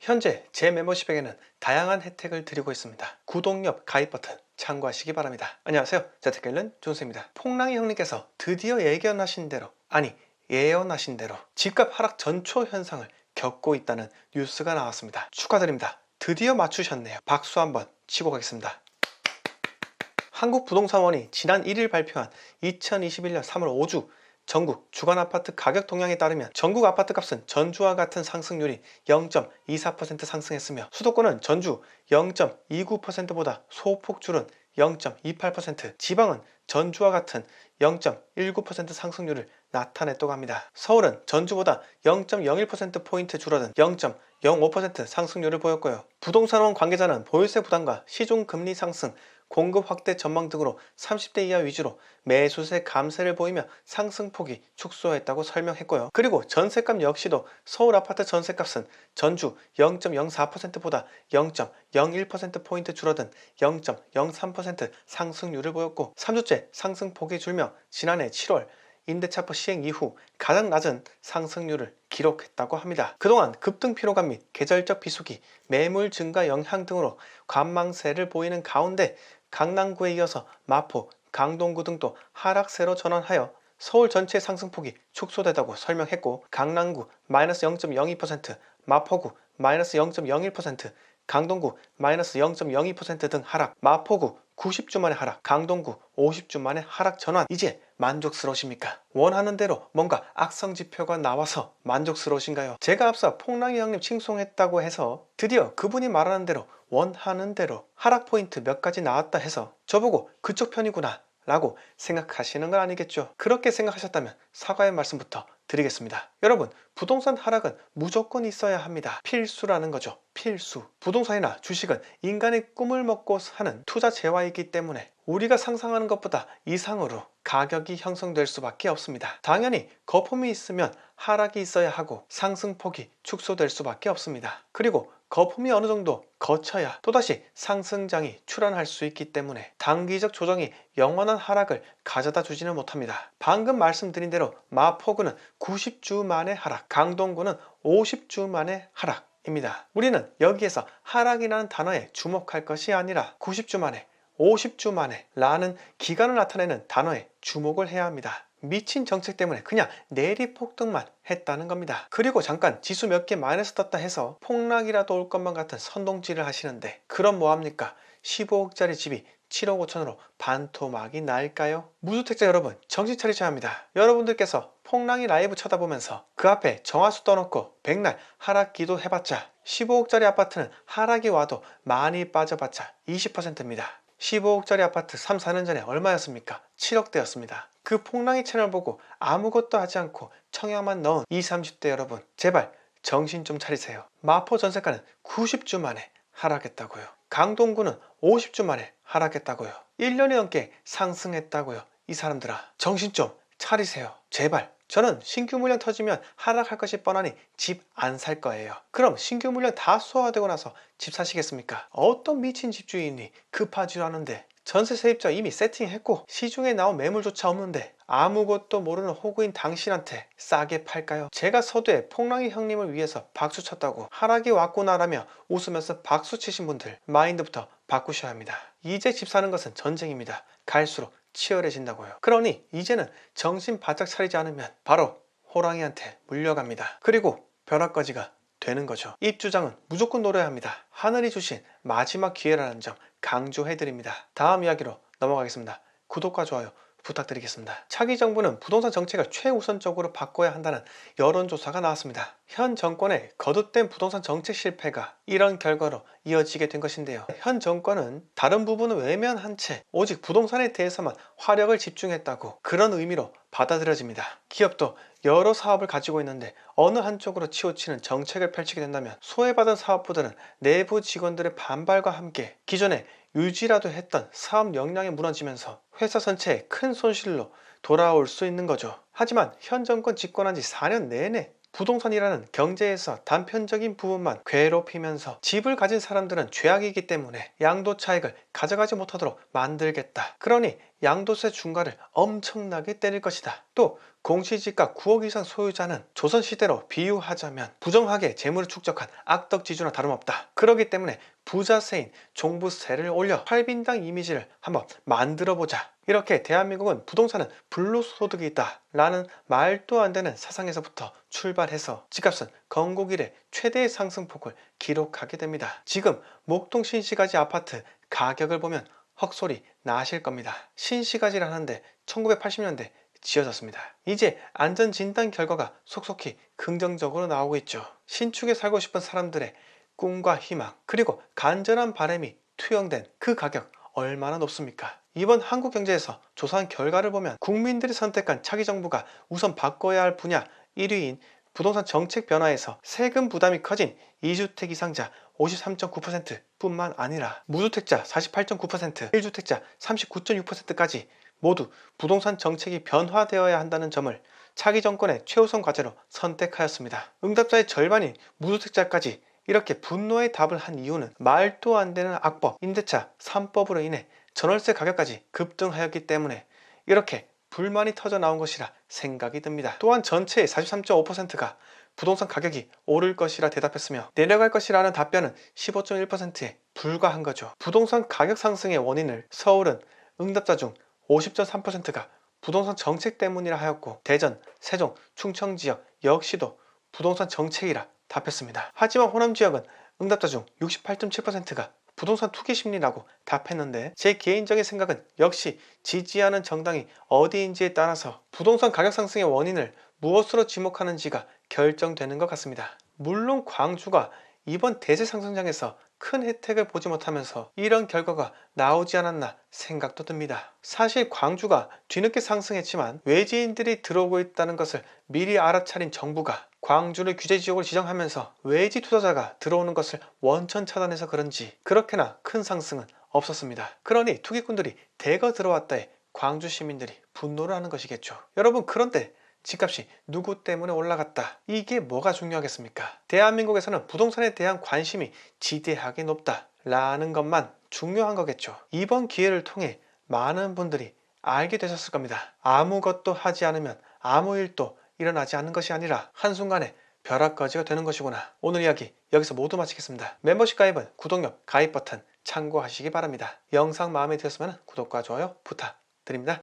현재 제 멤버십에게는 다양한 혜택을 드리고 있습니다. 구독 옆 가입 버튼 참고하시기 바랍니다. 안녕하세요. 자택결른 존스입니다. 폭랑이 형님께서 드디어 예견하신 대로 아니 예언하신 대로 집값 하락 전초 현상을 겪고 있다는 뉴스가 나왔습니다. 축하드립니다. 드디어 맞추셨네요. 박수 한번 치고 가겠습니다. 한국부동산원이 지난 1일 발표한 2021년 3월 5주 전국 주간 아파트 가격 동향에 따르면 전국 아파트 값은 전주와 같은 상승률이 0.24% 상승했으며 수도권은 전주 0.29%보다 소폭 줄은 0.28%, 지방은 전주와 같은 0.19% 상승률을 나타냈다고 합니다. 서울은 전주보다 0.01%포인트 줄어든 0.05% 상승률을 보였고요. 부동산원 관계자는 보유세 부담과 시중 금리 상승, 공급 확대 전망 등으로 30대 이하 위주로 매수세 감세를 보이며 상승폭이 축소했다고 설명했고요. 그리고 전세값 역시도 서울 아파트 전세값은 전주 0.04%보다 0.01%포인트 줄어든 0.03% 상승률을 보였고 3주째 상승폭이 줄며 지난해 7월 임대차법 시행 이후 가장 낮은 상승률을 기록했다고 합니다. 그동안 급등 피로감 및 계절적 비수기, 매물 증가 영향 등으로 관망세를 보이는 가운데 강남구에 이어서 마포, 강동구 등도 하락세로 전환하여 서울 전체 상승폭이 축소되다고 설명했고 강남구 마이너스 0.02%, 마포구 마이너스 0.01%, 강동구 마이너스 0.02%등 하락, 마포구 90주 만에 하락, 강동구 50주 만에 하락 전환. 이제 만족스러우십니까? 원하는 대로 뭔가 악성 지표가 나와서 만족스러우신가요? 제가 앞서 폭랑이 형님 칭송했다고 해서 드디어 그분이 말하는 대로 원하는 대로 하락 포인트 몇 가지 나왔다 해서 저보고 그쪽 편이구나 라고 생각하시는 건 아니겠죠. 그렇게 생각하셨다면 사과의 말씀부터 드리겠습니다. 여러분, 부동산 하락은 무조건 있어야 합니다. 필수라는 거죠. 필수. 부동산이나 주식은 인간의 꿈을 먹고 사는 투자 재화이기 때문에 우리가 상상하는 것보다 이상으로 가격이 형성될 수밖에 없습니다. 당연히 거품이 있으면 하락이 있어야 하고 상승폭이 축소될 수밖에 없습니다. 그리고 거품이 어느 정도 거쳐야 또다시 상승장이 출현할 수 있기 때문에 단기적 조정이 영원한 하락을 가져다 주지는 못합니다. 방금 말씀드린 대로 마포구는 90주 만에 하락, 강동구는 50주 만에 하락 입니다. 우리는 여기에서 하락이라는 단어에 주목할 것이 아니라 90주 만에 50주 만에 라는 기간을 나타내는 단어에 주목을 해야 합니다. 미친 정책 때문에 그냥 내리폭등만 했다는 겁니다. 그리고 잠깐 지수 몇 개 마이너스 떴다 해서 폭락이라도 올 것만 같은 선동질을 하시는데 그럼 뭐합니까? 15억짜리 집이 7억 5천으로 반토막이 날까요? 무주택자 여러분 정신 차리셔야 합니다. 여러분들께서 폭랑이 라이브 쳐다보면서 그 앞에 정화수 떠놓고 백날 하락 기도 해봤자 15억짜리 아파트는 하락이 와도 많이 빠져봤자 20%입니다. 15억짜리 아파트 3, 4년 전에 얼마였습니까? 7억대였습니다. 그 폭랑이 채널 보고 아무것도 하지 않고 청약만 넣은 20, 30대 여러분 제발 정신 좀 차리세요. 마포 전세가는 90주 만에 하락했다고요. 강동구는 50주 만에 하락했다고요. 1년이 넘게 상승했다고요. 이 사람들아 정신 좀 차리세요. 제발. 저는 신규 물량 터지면 하락할 것이 뻔하니 집 안 살 거예요. 그럼 신규 물량 다 소화되고 나서 집 사시겠습니까? 어떤 미친 집주인이 급하지도 않은데 전세 세입자 이미 세팅했고 시중에 나온 매물조차 없는데 아무것도 모르는 호구인 당신한테 싸게 팔까요? 제가 서두에 폭랑이 형님을 위해서 박수 쳤다고 하락이 왔구나라며 웃으면서 박수 치신 분들 마인드부터 바꾸셔야 합니다. 이제 집 사는 것은 전쟁입니다. 갈수록 치열해진다고요. 그러니 이제는 정신 바짝 차리지 않으면 바로 호랑이한테 물려갑니다. 그리고 벼락거지가 되는 거죠. 입주장은 무조건 노려야 합니다. 하늘이 주신 마지막 기회라는 점 강조해드립니다. 다음 이야기로 넘어가겠습니다. 구독과 좋아요 부탁드리겠습니다. 차기 정부는 부동산 정책을 최우선적으로 바꿔야 한다는 여론조사가 나왔습니다. 현 정권의 거듭된 부동산 정책 실패가 이런 결과로 이어지게 된 것인데요. 현 정권은 다른 부분은 외면한 채 오직 부동산에 대해서만 화력을 집중했다고 그런 의미로 받아들여집니다. 기업도 여러 사업을 가지고 있는데 어느 한쪽으로 치우치는 정책을 펼치게 된다면 소외받은 사업부들은 내부 직원들의 반발과 함께 기존에 유지라도 했던 사업 역량이 무너지면서 회사 전체에 큰 손실로 돌아올 수 있는 거죠. 하지만 현 정권 집권한 지 4년 내내 부동산이라는 경제에서 단편적인 부분만 괴롭히면서 집을 가진 사람들은 죄악이기 때문에 양도 차익을 가져가지 못하도록 만들겠다. 그러니 양도세 중과를 엄청나게 때릴 것이다. 또 공시지가 9억 이상 소유자는 조선시대로 비유하자면 부정하게 재물을 축적한 악덕지주나 다름없다. 그렇기 때문에 부자세인 종부세를 올려 팔빈당 이미지를 한번 만들어보자. 이렇게 대한민국은 부동산은 불로소득이 있다. 라는 말도 안 되는 사상에서부터 출발해서 집값은 건국 이래 최대의 상승폭을 기록하게 됩니다. 지금 목동 신시가지 아파트 가격을 보면 헛소리 나실 겁니다. 신시가지라는데 1980년대 지어졌습니다. 이제 안전 진단 결과가 속속히 긍정적으로 나오고 있죠. 신축에 살고 싶은 사람들의 꿈과 희망 그리고 간절한 바람이 투영된 그 가격 얼마나 높습니까? 이번 한국경제에서 조사한 결과를 보면 국민들이 선택한 차기 정부가 우선 바꿔야 할 분야 1위인 부동산 정책 변화에서 세금 부담이 커진 2주택 이상자 53.9% 뿐만 아니라 무주택자 48.9%, 1주택자 39.6%까지 모두 부동산 정책이 변화되어야 한다는 점을 차기 정권의 최우선 과제로 선택하였습니다. 응답자의 절반인 무주택자까지 이렇게 분노의 답을 한 이유는 말도 안 되는 악법, 임대차 3법으로 인해 전월세 가격까지 급등하였기 때문에 이렇게 불만이 터져 나온 것이라 생각이 듭니다. 또한 전체의 43.5%가 부동산 가격이 오를 것이라 대답했으며 내려갈 것이라는 답변은 15.1%에 불과한 거죠. 부동산 가격 상승의 원인을 서울은 응답자 중 50.3%가 부동산 정책 때문이라 하였고 대전, 세종, 충청 지역 역시도 부동산 정책이라 답했습니다. 하지만 호남 지역은 응답자 중 68.7%가 부동산 투기 심리라고 답했는데 제 개인적인 생각은 역시 지지하는 정당이 어디인지에 따라서 부동산 가격 상승의 원인을 무엇으로 지목하는지가 결정되는 것 같습니다. 물론 광주가 이번 대세 상승장에서 큰 혜택을 보지 못하면서 이런 결과가 나오지 않았나 생각도 듭니다. 사실 광주가 뒤늦게 상승했지만 외지인들이 들어오고 있다는 것을 미리 알아차린 정부가 광주를 규제 지역으로 지정하면서 외지 투자자가 들어오는 것을 원천 차단해서 그런지 그렇게나 큰 상승은 없었습니다. 그러니 투기꾼들이 대거 들어왔다에 광주 시민들이 분노를 하는 것이겠죠. 여러분 그런데 집값이 누구 때문에 올라갔다. 이게 뭐가 중요하겠습니까? 대한민국에서는 부동산에 대한 관심이 지대하게 높다. 라는 것만 중요한 거겠죠. 이번 기회를 통해 많은 분들이 알게 되셨을 겁니다. 아무것도 하지 않으면 아무 일도 일어나지 않는 것이 아니라 한순간에 벼락거지가 되는 것이구나. 오늘 이야기 여기서 모두 마치겠습니다. 멤버십 가입은 구독력 가입 버튼 참고하시기 바랍니다. 영상 마음에 들었으면 구독과 좋아요 부탁드립니다.